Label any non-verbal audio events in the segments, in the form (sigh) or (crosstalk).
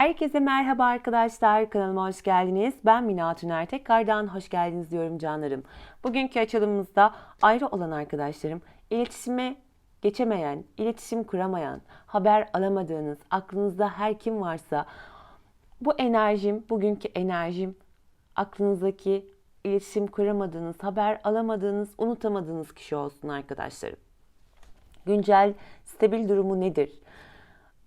Herkese merhaba arkadaşlar. Kanalıma hoş geldiniz. Ben Mina Tüner. Tekrardan hoş geldiniz diyorum canlarım. Bugünkü açılımımızda ayrı olan arkadaşlarım iletişime geçemeyen, iletişim kuramayan, haber alamadığınız, aklınızda her kim varsa bu enerjim, bugünkü enerjim aklınızdaki iletişim kuramadığınız, haber alamadığınız, unutamadığınız kişi olsun arkadaşlarım. Güncel stabil durumu nedir?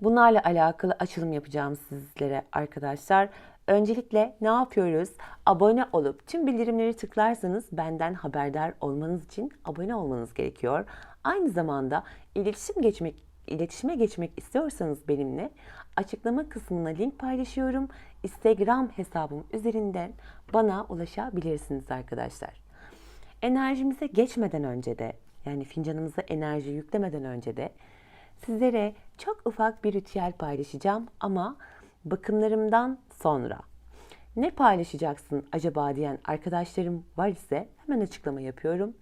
Bunlarla alakalı açılım yapacağım sizlere arkadaşlar. Öncelikle ne yapıyoruz? Abone olup tüm bildirimleri tıklarsanız benden haberdar olmanız için abone olmanız gerekiyor. Aynı zamanda iletişim geçmek iletişime geçmek istiyorsanız benimle açıklama kısmına link paylaşıyorum. Instagram hesabım üzerinden bana ulaşabilirsiniz arkadaşlar. Enerjimize geçmeden önce de yani fincanımıza enerji yüklemeden önce de sizlere çok ufak bir ritüel paylaşacağım ama bakımlarımdan sonra. Ne paylaşacaksın acaba diyen arkadaşlarım var ise hemen açıklama yapıyorum.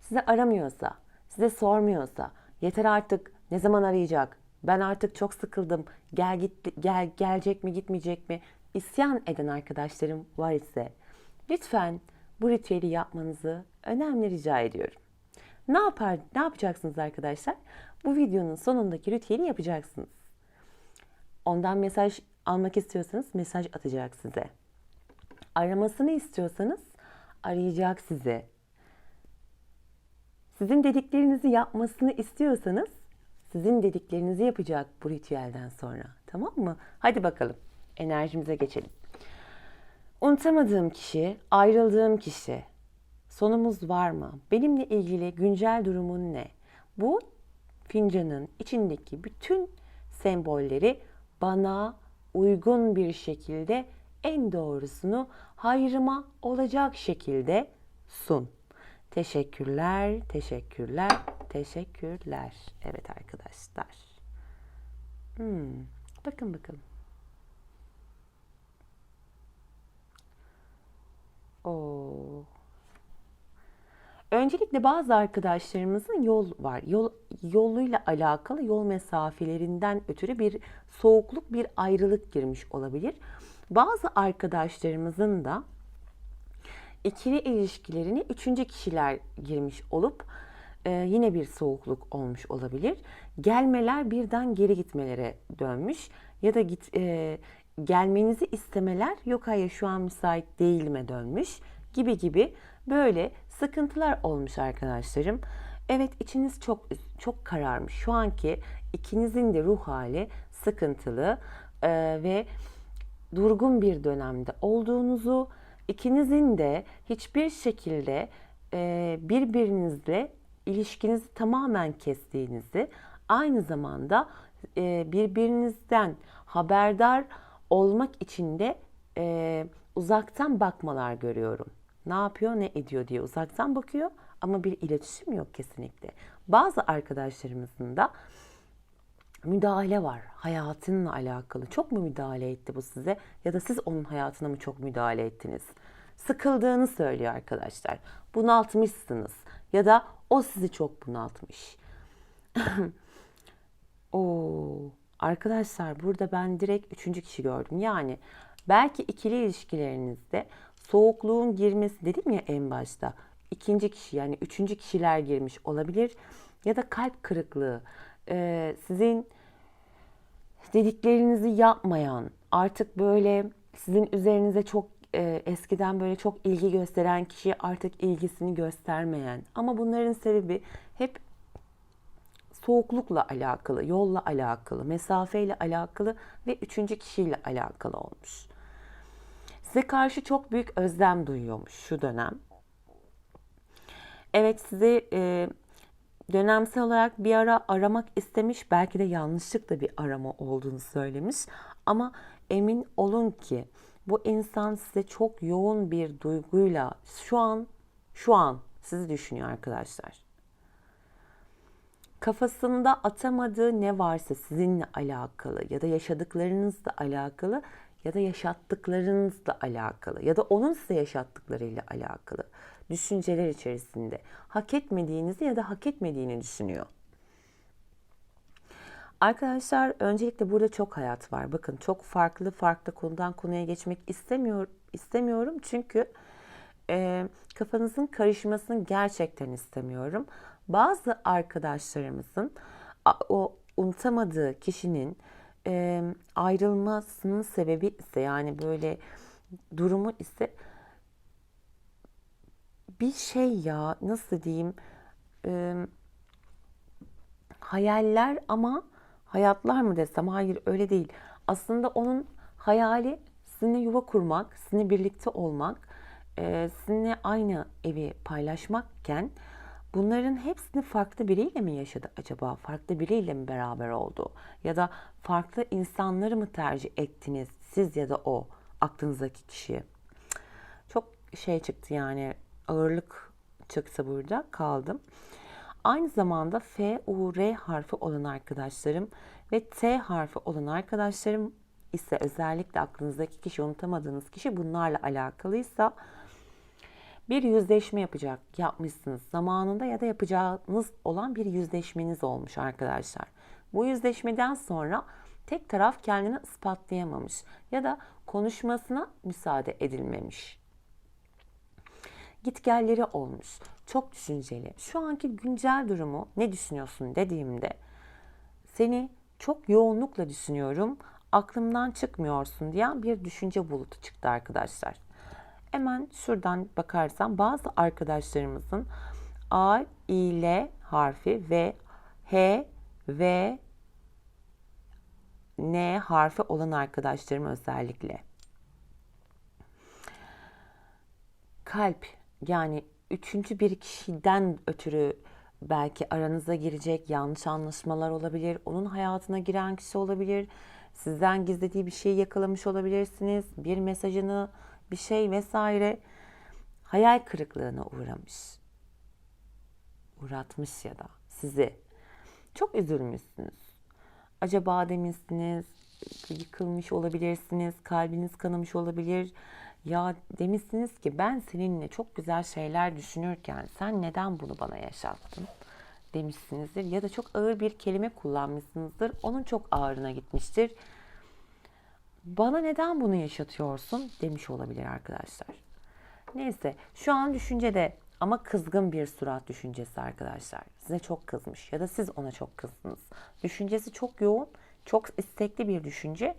Size aramıyorsa, size sormuyorsa, yeter artık ne zaman arayacak? Ben artık çok sıkıldım. Gel git gel gelecek mi gitmeyecek mi? İsyan eden arkadaşlarım var ise lütfen bu ritüeli yapmanızı önemli rica ediyorum. Ne yapar ne yapacaksınız arkadaşlar? Bu videonun sonundaki ritüeli yapacaksınız. Ondan mesaj almak istiyorsanız mesaj atacak size. Aramasını istiyorsanız arayacak size. Sizin dediklerinizi yapmasını istiyorsanız sizin dediklerinizi yapacak bu ritüelden sonra. Tamam mı? Hadi bakalım enerjimize geçelim. Unutamadığım kişi, ayrıldığım kişi. Sonumuz var mı? Benimle ilgili güncel durumun ne? Bu fincanın içindeki bütün sembolleri bana uygun bir şekilde en doğrusunu hayrıma olacak şekilde sun. Teşekkürler, teşekkürler, teşekkürler. Evet arkadaşlar. Hmm, bakın bakalım. Oo. Öncelikle bazı arkadaşlarımızın yol var. Yol yoluyla alakalı yol mesafelerinden ötürü bir soğukluk, bir ayrılık girmiş olabilir. Bazı arkadaşlarımızın da ikili ilişkilerini üçüncü kişiler girmiş olup e, yine bir soğukluk olmuş olabilir. Gelmeler birden geri gitmelere dönmüş ya da git e, gelmenizi istemeler yok hayır şu an müsait değilime dönmüş gibi gibi böyle sıkıntılar olmuş arkadaşlarım. Evet içiniz çok çok kararmış. Şu anki ikinizin de ruh hali sıkıntılı e, ve durgun bir dönemde olduğunuzu, ikinizin de hiçbir şekilde e, birbirinizle ilişkinizi tamamen kestiğinizi, aynı zamanda e, birbirinizden haberdar olmak için de e, uzaktan bakmalar görüyorum ne yapıyor ne ediyor diye uzaktan bakıyor ama bir iletişim yok kesinlikle. Bazı arkadaşlarımızın da müdahale var hayatınla alakalı. Çok mu müdahale etti bu size ya da siz onun hayatına mı çok müdahale ettiniz? Sıkıldığını söylüyor arkadaşlar. Bunaltmışsınız ya da o sizi çok bunaltmış. (laughs) Oo, arkadaşlar burada ben direkt üçüncü kişi gördüm. Yani belki ikili ilişkilerinizde soğukluğun girmesi dedim ya en başta. İkinci kişi yani üçüncü kişiler girmiş olabilir. Ya da kalp kırıklığı. Ee, sizin dediklerinizi yapmayan, artık böyle sizin üzerinize çok e, eskiden böyle çok ilgi gösteren kişi artık ilgisini göstermeyen. Ama bunların sebebi hep soğuklukla alakalı, yolla alakalı, mesafeyle alakalı ve üçüncü kişiyle alakalı olmuş. Size karşı çok büyük özlem duyuyormuş şu dönem. Evet sizi e, dönemsel olarak bir ara aramak istemiş. Belki de yanlışlıkla bir arama olduğunu söylemiş. Ama emin olun ki bu insan size çok yoğun bir duyguyla şu an şu an sizi düşünüyor arkadaşlar. Kafasında atamadığı ne varsa sizinle alakalı ya da yaşadıklarınızla alakalı ya da yaşattıklarınızla alakalı ya da onun size yaşattıklarıyla alakalı düşünceler içerisinde hak etmediğinizi ya da hak etmediğini düşünüyor. Arkadaşlar öncelikle burada çok hayat var. Bakın çok farklı farklı konudan konuya geçmek istemiyor, istemiyorum. Çünkü e, kafanızın karışmasını gerçekten istemiyorum. Bazı arkadaşlarımızın o unutamadığı kişinin e, ayrılmasının sebebi ise yani böyle durumu ise bir şey ya nasıl diyeyim e, hayaller ama hayatlar mı desem hayır öyle değil. Aslında onun hayali sizinle yuva kurmak, sizinle birlikte olmak, e, sizinle aynı evi paylaşmakken bunların hepsini farklı biriyle mi yaşadı acaba? Farklı biriyle mi beraber oldu? Ya da farklı insanları mı tercih ettiniz siz ya da o aklınızdaki kişi? Çok şey çıktı yani ağırlık çıktı burada kaldım. Aynı zamanda F, U, R harfi olan arkadaşlarım ve T harfi olan arkadaşlarım ise özellikle aklınızdaki kişi unutamadığınız kişi bunlarla alakalıysa bir yüzleşme yapacak yapmışsınız zamanında ya da yapacağınız olan bir yüzleşmeniz olmuş arkadaşlar. Bu yüzleşmeden sonra tek taraf kendini ispatlayamamış ya da konuşmasına müsaade edilmemiş. Gitgelleri olmuş. Çok düşünceli. Şu anki güncel durumu ne düşünüyorsun dediğimde seni çok yoğunlukla düşünüyorum. Aklımdan çıkmıyorsun diyen bir düşünce bulutu çıktı arkadaşlar. Hemen şuradan bakarsam bazı arkadaşlarımızın A, I, L harfi ve H ve N harfi olan arkadaşlarım özellikle. Kalp yani üçüncü bir kişiden ötürü belki aranıza girecek yanlış anlaşmalar olabilir. Onun hayatına giren kişi olabilir. Sizden gizlediği bir şeyi yakalamış olabilirsiniz. Bir mesajını, bir şey vesaire hayal kırıklığına uğramış. Uğratmış ya da sizi. Çok üzülmüşsünüz. Acaba demişsiniz, yıkılmış olabilirsiniz, kalbiniz kanamış olabilir ya demişsiniz ki ben seninle çok güzel şeyler düşünürken sen neden bunu bana yaşattın demişsinizdir. Ya da çok ağır bir kelime kullanmışsınızdır. Onun çok ağırına gitmiştir. Bana neden bunu yaşatıyorsun demiş olabilir arkadaşlar. Neyse şu an düşüncede ama kızgın bir surat düşüncesi arkadaşlar. Size çok kızmış ya da siz ona çok kızdınız. Düşüncesi çok yoğun, çok istekli bir düşünce.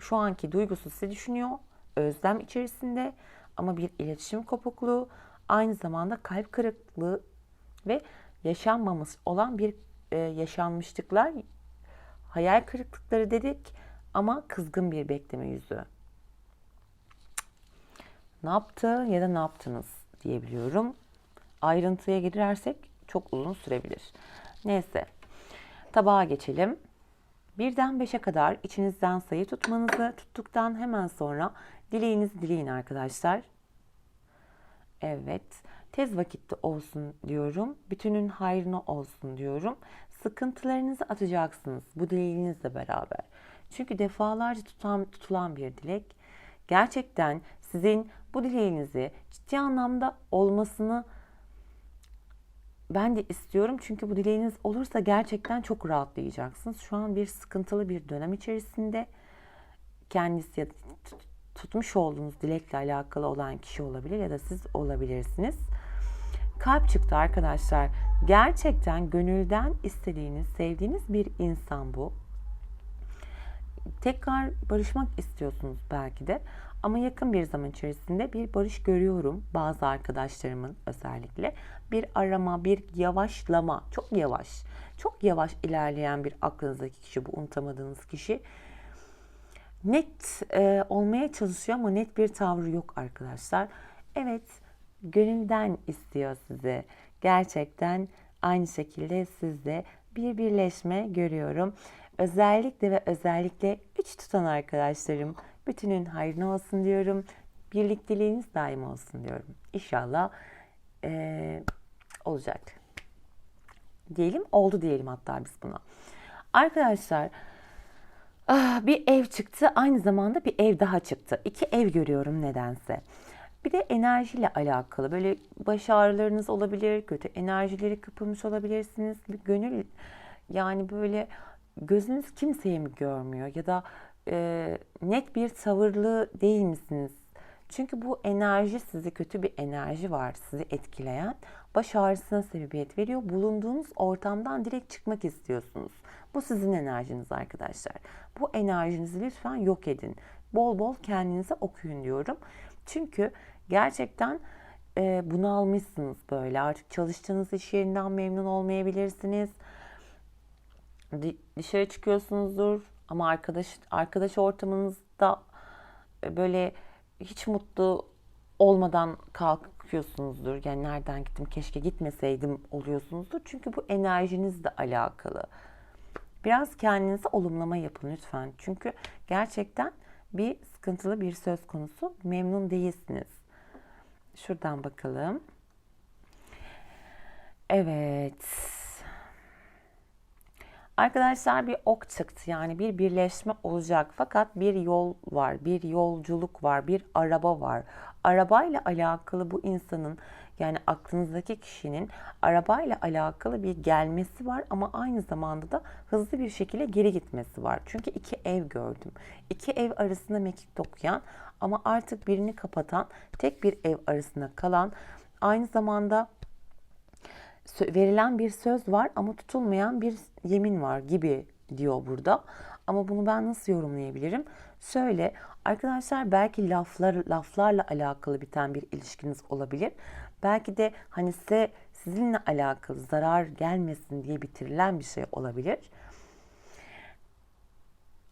Şu anki duygusu sizi düşünüyor özlem içerisinde ama bir iletişim kopukluğu, aynı zamanda kalp kırıklığı ve yaşanmamış olan bir e, yaşanmışlıklar, hayal kırıklıkları dedik ama kızgın bir bekleme yüzü. Ne yaptı ya da ne yaptınız diyebiliyorum. Ayrıntıya girersek çok uzun sürebilir. Neyse. Tabağa geçelim. Birden beşe kadar içinizden sayı tutmanızı tuttuktan hemen sonra Dileğinizi dileyin arkadaşlar. Evet. Tez vakitte olsun diyorum. Bütünün hayrına olsun diyorum. Sıkıntılarınızı atacaksınız bu dileğinizle beraber. Çünkü defalarca tutan, tutulan bir dilek gerçekten sizin bu dileğinizi ciddi anlamda olmasını ben de istiyorum. Çünkü bu dileğiniz olursa gerçekten çok rahatlayacaksınız. Şu an bir sıkıntılı bir dönem içerisinde kendisi ya tutmuş olduğunuz dilekle alakalı olan kişi olabilir ya da siz olabilirsiniz. Kalp çıktı arkadaşlar. Gerçekten gönülden istediğiniz, sevdiğiniz bir insan bu. Tekrar barışmak istiyorsunuz belki de. Ama yakın bir zaman içerisinde bir barış görüyorum bazı arkadaşlarımın özellikle. Bir arama, bir yavaşlama, çok yavaş, çok yavaş ilerleyen bir aklınızdaki kişi bu unutamadığınız kişi net e, olmaya çalışıyor ama net bir tavrı yok arkadaşlar. Evet, gönülden istiyor sizi. Gerçekten aynı şekilde sizde bir birleşme görüyorum. Özellikle ve özellikle üç tutan arkadaşlarım bütünün hayrına olsun diyorum. Birlikteliğiniz daim olsun diyorum. İnşallah e, olacak. Diyelim oldu diyelim hatta biz buna. Arkadaşlar Ah, bir ev çıktı aynı zamanda bir ev daha çıktı. İki ev görüyorum nedense. Bir de enerjiyle alakalı böyle baş ağrılarınız olabilir, kötü enerjileri kapılmış olabilirsiniz. Bir gönül yani böyle gözünüz kimseye mi görmüyor ya da e, net bir tavırlı değil misiniz? Çünkü bu enerji sizi kötü bir enerji var sizi etkileyen. Baş ağrısına sebebiyet veriyor. Bulunduğunuz ortamdan direkt çıkmak istiyorsunuz. Bu sizin enerjiniz arkadaşlar. Bu enerjinizi lütfen yok edin. Bol bol kendinize okuyun diyorum. Çünkü gerçekten e, bunu almışsınız böyle. Artık çalıştığınız iş yerinden memnun olmayabilirsiniz. Dışarı çıkıyorsunuzdur ama arkadaş arkadaş ortamınızda e, böyle hiç mutlu olmadan kalkıyorsunuzdur. Yani nereden gittim keşke gitmeseydim oluyorsunuzdur. Çünkü bu enerjinizle alakalı. Biraz kendinize olumlama yapın lütfen. Çünkü gerçekten bir sıkıntılı bir söz konusu. Memnun değilsiniz. Şuradan bakalım. Evet. Arkadaşlar bir ok çıktı. Yani bir birleşme olacak. Fakat bir yol var, bir yolculuk var, bir araba var. Arabayla alakalı bu insanın yani aklınızdaki kişinin arabayla alakalı bir gelmesi var ama aynı zamanda da hızlı bir şekilde geri gitmesi var. Çünkü iki ev gördüm. İki ev arasında mekik dokuyan ama artık birini kapatan, tek bir ev arasında kalan, aynı zamanda verilen bir söz var ama tutulmayan bir yemin var gibi diyor burada. Ama bunu ben nasıl yorumlayabilirim? Şöyle arkadaşlar belki laflar laflarla alakalı biten bir ilişkiniz olabilir. Belki de hani size sizinle alakalı zarar gelmesin diye bitirilen bir şey olabilir.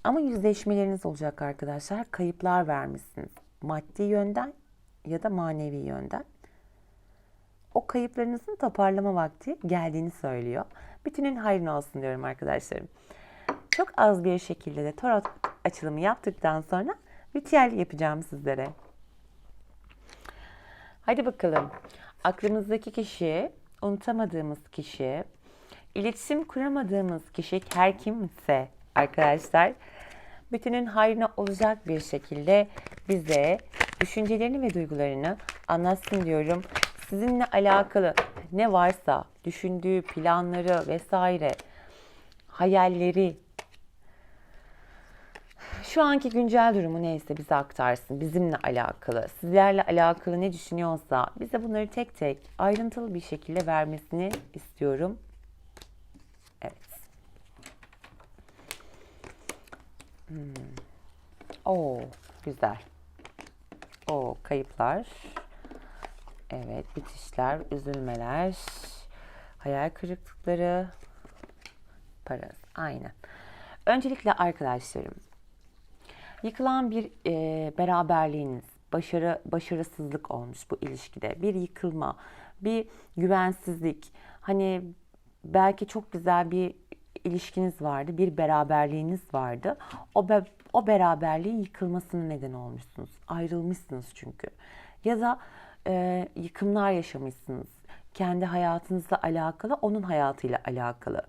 Ama yüzleşmeleriniz olacak arkadaşlar. Kayıplar vermişsiniz. Maddi yönden ya da manevi yönden o kayıplarınızın toparlama vakti geldiğini söylüyor. Bütünün hayrına olsun diyorum arkadaşlarım. Çok az bir şekilde de tarot açılımı yaptıktan sonra ritüel yapacağım sizlere. Hadi bakalım. Aklımızdaki kişi, unutamadığımız kişi, iletişim kuramadığımız kişi her kimse arkadaşlar bütünün hayrına olacak bir şekilde bize düşüncelerini ve duygularını anlatsın diyorum. Sizinle alakalı ne varsa düşündüğü planları vesaire hayalleri şu anki güncel durumu neyse bize aktarsın. Bizimle alakalı, sizlerle alakalı ne düşünüyorsa bize bunları tek tek ayrıntılı bir şekilde vermesini istiyorum. Evet. Hmm. Oo, güzel. O kayıplar. Evet, bitişler, üzülmeler, hayal kırıklıkları, parası. Aynen. Öncelikle arkadaşlarım, yıkılan bir e, beraberliğiniz, başarı başarısızlık olmuş bu ilişkide, bir yıkılma, bir güvensizlik. Hani belki çok güzel bir ilişkiniz vardı, bir beraberliğiniz vardı. O be, o beraberliğin yıkılmasının neden olmuşsunuz. Ayrılmışsınız çünkü. Ya da e, yıkımlar yaşamışsınız. Kendi hayatınızla alakalı, onun hayatıyla alakalı.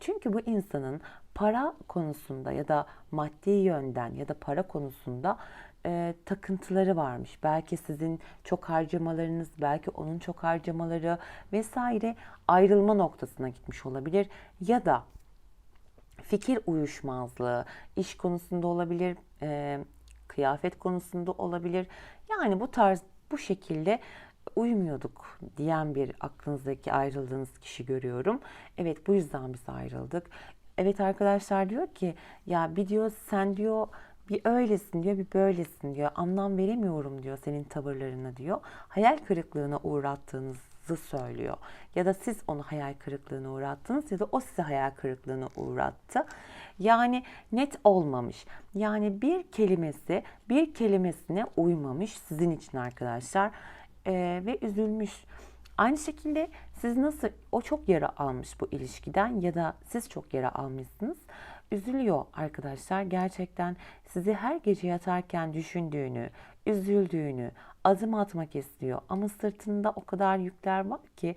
Çünkü bu insanın para konusunda ya da maddi yönden ya da para konusunda e, takıntıları varmış. Belki sizin çok harcamalarınız, belki onun çok harcamaları vesaire ayrılma noktasına gitmiş olabilir. Ya da fikir uyuşmazlığı, iş konusunda olabilir, e, kıyafet konusunda olabilir. Yani bu tarz bu şekilde uymuyorduk diyen bir aklınızdaki ayrıldığınız kişi görüyorum. Evet bu yüzden biz ayrıldık. Evet arkadaşlar diyor ki ya bir diyor sen diyor bir öylesin diyor bir böylesin diyor. Anlam veremiyorum diyor senin tavırlarına diyor. Hayal kırıklığına uğrattığınızı söylüyor. Ya da siz onu hayal kırıklığına uğrattınız ya da o size hayal kırıklığına uğrattı. Yani net olmamış. Yani bir kelimesi bir kelimesine uymamış sizin için arkadaşlar. Ee, ve üzülmüş. Aynı şekilde siz nasıl o çok yara almış bu ilişkiden ya da siz çok yara almışsınız. Üzülüyor arkadaşlar. Gerçekten sizi her gece yatarken düşündüğünü, üzüldüğünü, adım atmak istiyor ama sırtında o kadar yükler var ki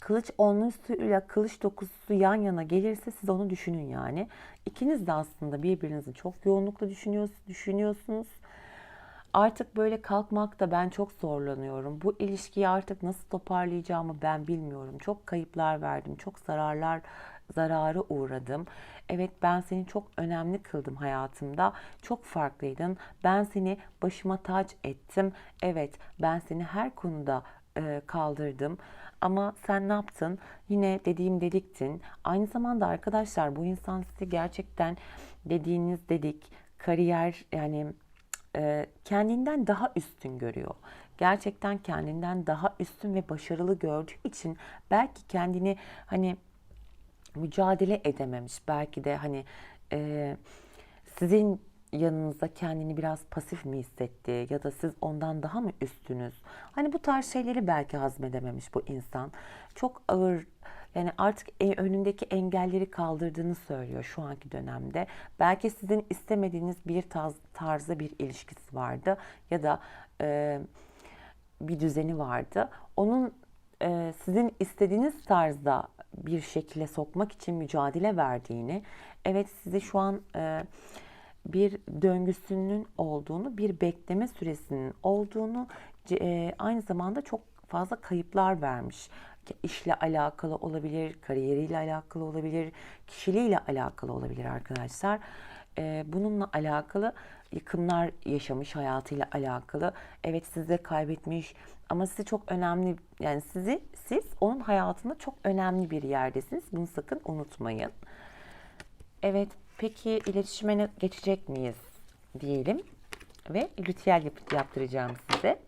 kılıç onlusuyla kılıç dokuzusu yan yana gelirse siz onu düşünün yani. İkiniz de aslında birbirinizi çok yoğunlukla düşünüyorsunuz. Artık böyle kalkmakta ben çok zorlanıyorum. Bu ilişkiyi artık nasıl toparlayacağımı ben bilmiyorum. Çok kayıplar verdim, çok zararlar zarara uğradım. Evet ben seni çok önemli kıldım hayatımda. Çok farklıydın. Ben seni başıma taç ettim. Evet ben seni her konuda e, kaldırdım. Ama sen ne yaptın? Yine dediğim dediktin. Aynı zamanda arkadaşlar bu insan sizi gerçekten dediğiniz dedik kariyer yani e, kendinden daha üstün görüyor. Gerçekten kendinden daha üstün ve başarılı gördüğü için belki kendini hani mücadele edememiş. Belki de hani e, sizin yanınızda kendini biraz pasif mi hissetti ya da siz ondan daha mı üstünüz? Hani bu tarz şeyleri belki hazmedememiş bu insan. Çok ağır yani artık e- önündeki engelleri kaldırdığını söylüyor şu anki dönemde. Belki sizin istemediğiniz bir tarz, tarzda bir ilişkisi vardı ya da e, bir düzeni vardı. Onun e, sizin istediğiniz tarzda bir şekilde sokmak için mücadele verdiğini, evet size şu an e, bir döngüsünün olduğunu, bir bekleme süresinin olduğunu, e, aynı zamanda çok fazla kayıplar vermiş. İşle alakalı olabilir, kariyeriyle alakalı olabilir, kişiliğiyle alakalı olabilir arkadaşlar. E, bununla alakalı yıkımlar yaşamış hayatıyla alakalı. Evet sizi kaybetmiş ama sizi çok önemli yani sizi siz onun hayatında çok önemli bir yerdesiniz. Bunu sakın unutmayın. Evet peki iletişime geçecek miyiz diyelim ve ritüel yap- yaptıracağım size.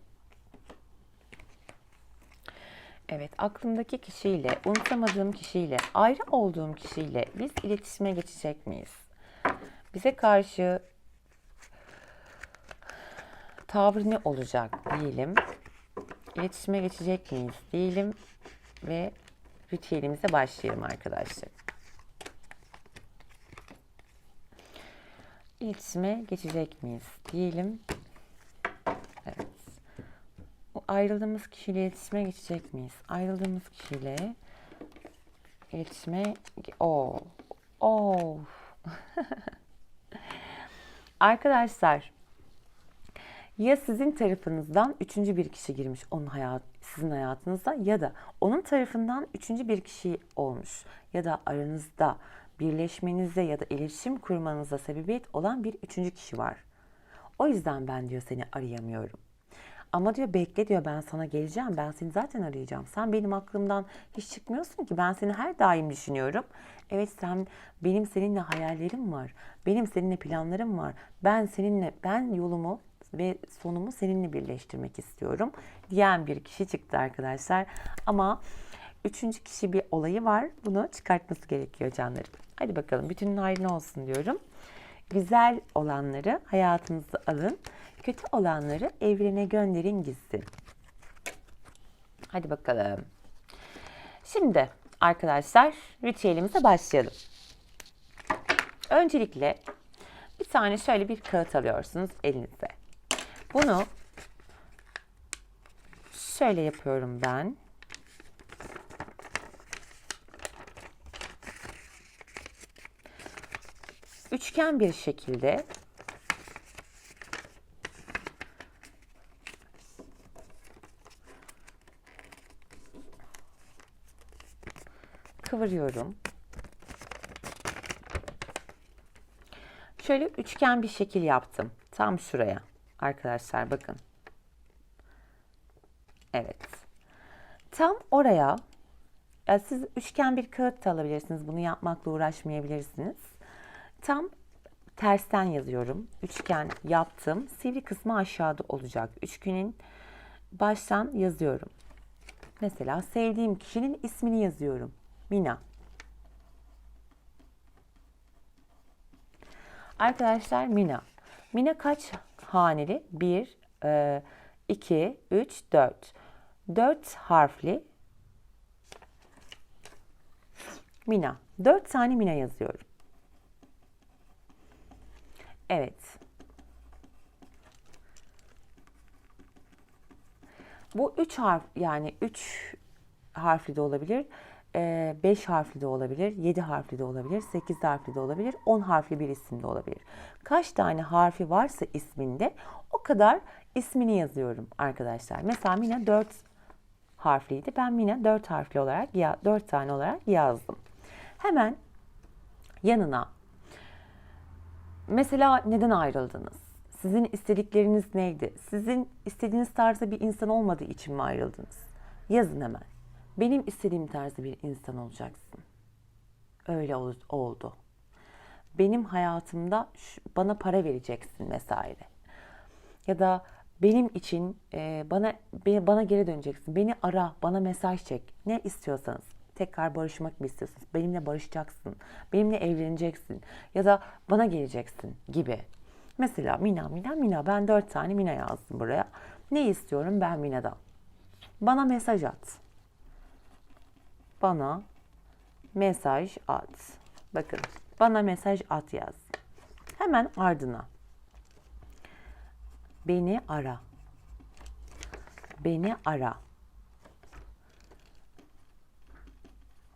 Evet, aklımdaki kişiyle, unutamadığım kişiyle, ayrı olduğum kişiyle biz iletişime geçecek miyiz? Bize karşı tavrı ne olacak diyelim. İletişime geçecek miyiz diyelim ve ritüelimize başlayalım arkadaşlar. İletişime geçecek miyiz diyelim. Evet. O ayrıldığımız kişiyle iletişime geçecek miyiz? Ayrıldığımız kişiyle iletişime o o (laughs) Arkadaşlar ya sizin tarafınızdan üçüncü bir kişi girmiş onun hayat sizin hayatınızda ya da onun tarafından üçüncü bir kişi olmuş ya da aranızda birleşmenize ya da iletişim kurmanıza sebebiyet olan bir üçüncü kişi var. O yüzden ben diyor seni arayamıyorum. Ama diyor bekle diyor ben sana geleceğim. Ben seni zaten arayacağım. Sen benim aklımdan hiç çıkmıyorsun ki. Ben seni her daim düşünüyorum. Evet sen benim seninle hayallerim var. Benim seninle planlarım var. Ben seninle ben yolumu ve sonumu seninle birleştirmek istiyorum diyen bir kişi çıktı arkadaşlar. Ama üçüncü kişi bir olayı var. Bunu çıkartması gerekiyor canlarım. Hadi bakalım bütünün hayrına olsun diyorum. Güzel olanları hayatınıza alın. Kötü olanları evrene gönderin gitsin. Hadi bakalım. Şimdi arkadaşlar ritüelimize başlayalım. Öncelikle bir tane şöyle bir kağıt alıyorsunuz elinize. Bunu şöyle yapıyorum ben. Üçgen bir şekilde kıvırıyorum. Şöyle üçgen bir şekil yaptım. Tam şuraya. Arkadaşlar bakın. Evet. Tam oraya ya siz üçgen bir kağıt da alabilirsiniz. Bunu yapmakla uğraşmayabilirsiniz. Tam tersten yazıyorum. Üçgen yaptım. Sivri kısmı aşağıda olacak. Üçgenin baştan yazıyorum. Mesela sevdiğim kişinin ismini yazıyorum. Mina. Arkadaşlar Mina. Mina kaç haneli? 1, 2, 3, 4. 4 harfli Mina. 4 tane Mina yazıyorum. Evet. Bu 3 harf yani 3 harfli de olabilir. 5 harfli de olabilir, 7 harfli de olabilir, 8 harfli de olabilir, 10 harfli bir isim de olabilir. Kaç tane harfi varsa isminde o kadar ismini yazıyorum arkadaşlar. Mesela Mina 4 harfliydi. Ben Mina 4 harfli olarak ya 4 tane olarak yazdım. Hemen yanına mesela neden ayrıldınız? Sizin istedikleriniz neydi? Sizin istediğiniz tarzda bir insan olmadığı için mi ayrıldınız? Yazın hemen. Benim istediğim tarzda bir insan olacaksın. Öyle ol- oldu. Benim hayatımda bana para vereceksin vesaire. Ya da benim için bana bana geri döneceksin. Beni ara, bana mesaj çek. Ne istiyorsanız. Tekrar barışmak mı istiyorsunuz? Benimle barışacaksın. Benimle evleneceksin. Ya da bana geleceksin gibi. Mesela Mina, Mina, Mina. Ben dört tane Mina yazdım buraya. Ne istiyorum ben Mina'dan? Bana mesaj at. Bana mesaj at. Bakın bana mesaj at yaz. Hemen ardına. Beni ara. Beni ara.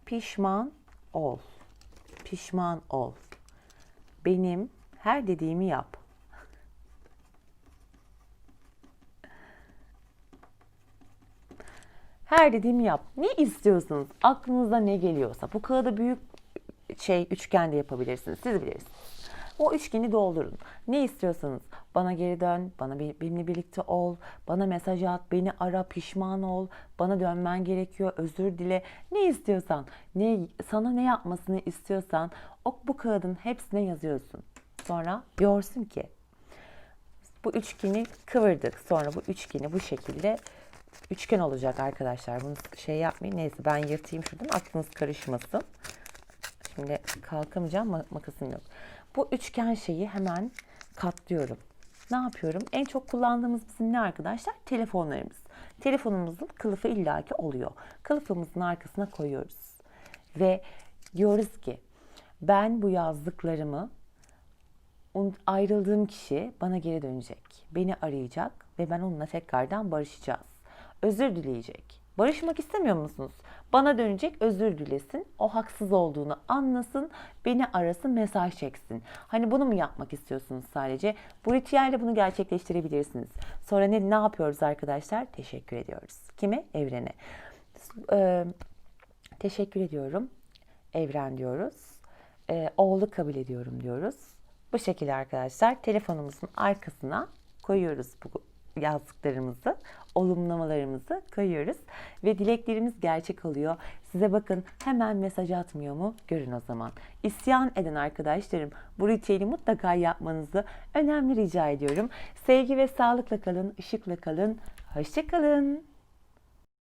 Pişman ol. Pişman ol. Benim her dediğimi yap. Her dediğimi yap. Ne istiyorsunuz? Aklınıza ne geliyorsa. Bu kağıda büyük şey üçgen de yapabilirsiniz. Siz bilirsiniz. O üçgeni doldurun. Ne istiyorsanız bana geri dön, bana be- benimle birlikte ol, bana mesaj at, beni ara, pişman ol, bana dönmen gerekiyor, özür dile. Ne istiyorsan, ne sana ne yapmasını istiyorsan o bu kağıdın hepsine yazıyorsun. Sonra diyorsun ki bu üçgeni kıvırdık. Sonra bu üçgeni bu şekilde üçgen olacak arkadaşlar. Bunu şey yapmayın. Neyse ben yırtayım şuradan aklınız karışmasın. Şimdi kalkamayacağım ma- makasım yok. Bu üçgen şeyi hemen katlıyorum. Ne yapıyorum? En çok kullandığımız bizim ne arkadaşlar? Telefonlarımız. Telefonumuzun kılıfı illaki oluyor. Kılıfımızın arkasına koyuyoruz. Ve diyoruz ki ben bu yazdıklarımı ayrıldığım kişi bana geri dönecek. Beni arayacak ve ben onunla tekrardan barışacağız. Özür dileyecek. Barışmak istemiyor musunuz? Bana dönecek, özür dilesin. O haksız olduğunu anlasın, beni arasın, mesaj çeksin. Hani bunu mu yapmak istiyorsunuz sadece? Bu ritüelle bunu gerçekleştirebilirsiniz. Sonra ne, ne yapıyoruz arkadaşlar? Teşekkür ediyoruz. Kime? Evrene. Ee, teşekkür ediyorum. Evren diyoruz. Ee, oğlu kabul ediyorum diyoruz. Bu şekilde arkadaşlar telefonumuzun arkasına koyuyoruz bu yazdıklarımızı, olumlamalarımızı koyuyoruz ve dileklerimiz gerçek oluyor. Size bakın hemen mesaj atmıyor mu? Görün o zaman. İsyan eden arkadaşlarım bu ritüeli mutlaka yapmanızı önemli rica ediyorum. Sevgi ve sağlıkla kalın, ışıkla kalın. Hoşçakalın.